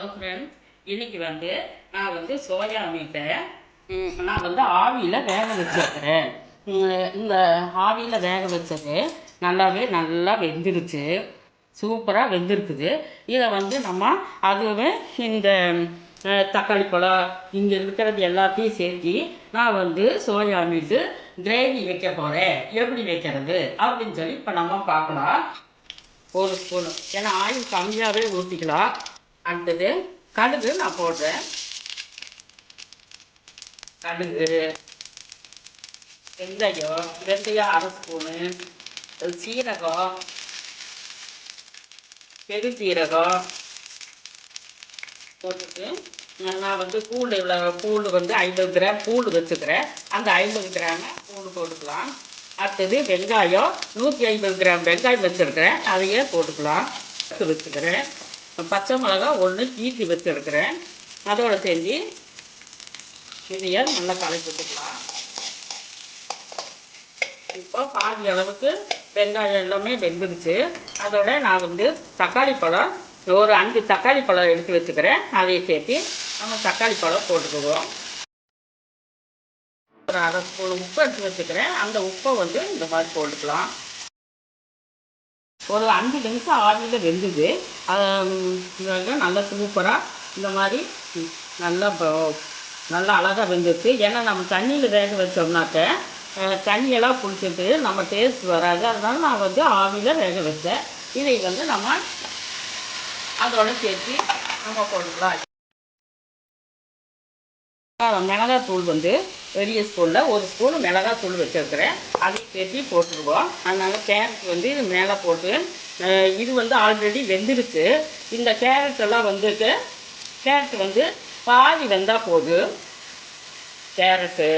Hello friends இன்னைக்கு வந்து நான் வந்து சோயா மீட்டை நான் வந்து ஆவியில் வேக வச்சிருக்கிறேன். இந்த ஆவியில் வேக வச்சது நல்லாவே நல்லா வெந்துருச்சு. சூப்பராக வெந்திருக்குது. இதை வந்து நம்ம அதுவே இந்த தக்காளி பழம் இங்கே இருக்கிறது எல்லாத்தையும் சேர்த்து நான் வந்து சோயா மீட்டு கிரேவி வைக்க போகிறேன் எப்படி வைக்கிறது? அப்படின்னு சொல்லி இப்போ நம்ம பார்க்கலாம். ஒரு ஸ்பூனு ஏன்னா ஆயில் கம்மியாகவே ஊற்றிக்கலாம் அடுத்தது கடுகு நான் போடுறேன். கடுகு வெந்தயம் வெந்தயம் அரை ஸ்பூனு சீரகம் பெருசீரகம் போட்டுட்டு நான் வந்து பூண்டு இவ்வளோ பூண்டு வந்து ஐம்பது கிராம் பூண்டு வச்சுக்கிறேன். அந்த ஐம்பது கிராம் பூண்டு போட்டுக்கலாம். அடுத்தது வெங்காயம் நூற்றி ஐம்பது கிராம் வெங்காயம் வச்சுருக்கிறேன். அதையே போட்டுக்கலாம். வச்சுக்கிறேன். பச்சை மிளகா ஒன்று கீட்டி வச்சுருக்கிறேன். அதோட செஞ்சு இதையே நல்லா கலக்கி விட்டுக்கலாம். இப்போ பாதி அளவுக்கு வெங்காயம் எல்லாமே வெந்துடுச்சு. அதோட நான் வந்து தக்காளி பழம் ஒரு அஞ்சு தக்காளி பழம் எடுத்து வச்சுக்கிறேன். அதையும் சேர்த்து நம்ம தக்காளி பழம் போட்டுக்குவோம். ஒரு அரை ஸ்பூன் உப்பு எடுத்து வச்சுக்கிறேன். அந்த உப்பை வந்து இந்த மாதிரி போட்டுக்கலாம். ஒரு அஞ்சு நிமிஷம் ஆவியில் வெந்துது. நல்லா சூப்பராக இந்த மாதிரி நல்லா நல்லா அழகாக வெந்துருச்சு ஏன்னா நம்ம தண்ணியில் வேக வச்சோம்னாக்க தண்ணியெல்லாம் பிடிச்சிட்டு நம்ம டேஸ்ட் வராது. அதனால நான் வந்து ஆவியில் வேக வச்சேன். இதை வந்து நம்ம அதோட சேர்த்து நம்ம போட்டுக்கலாம். மிளகாத்தூள் வந்து பெரிய ஸ்பூனில் ஒரு ஸ்பூன் மிளகாத்தூள் வச்சுருக்கிறேன். அதை சேர்த்து போட்டுருவோம். அதனால் கேரட் வந்து இது மேலே போட்டு இது வந்து ஆல்ரெடி வெந்துருச்சு. இந்த கேரட் எல்லாம் வந்துட்டு கேரட் வந்து பாதி வெந்தால் போதும். கேரட்டு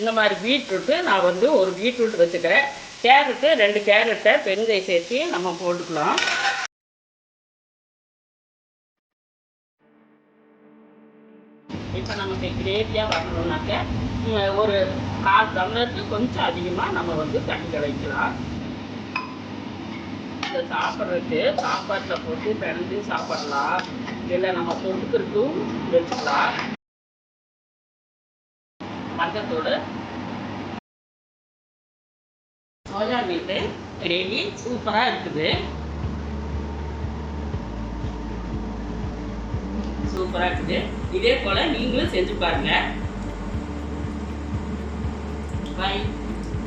இந்த மாதிரி பீட்ரூட்டு நான் வந்து ஒரு பீட்ரூட் வச்சுக்கிறேன். கேரட்டு ரெண்டு கேரட்டை பெருந்தை சேர்த்து நம்ம போட்டுக்கலாம். இப்போ நமக்கு கிரேவியாக வரணுன்னாக்க ஒரு கால் டம்ளருக்கு கொஞ்சம் அதிகமாக நம்ம வந்து தண்ணி கலைக்கலாம் இதை சாப்பிட்றதுக்கு சாப்பாட்டில் போட்டு பிணைஞ்சு சாப்பிடலாம். இல்லை நம்ம தொட்டுக்கிறதுக்கும் வச்சுக்கலாம். மஞ்சத்தோடு சோயா மீன் கிரேவி சூப்பராக இருக்குது. சூப்பராக இருக்குது. இதே போல் நீங்களும் செஞ்சு பாருங்க. பாய்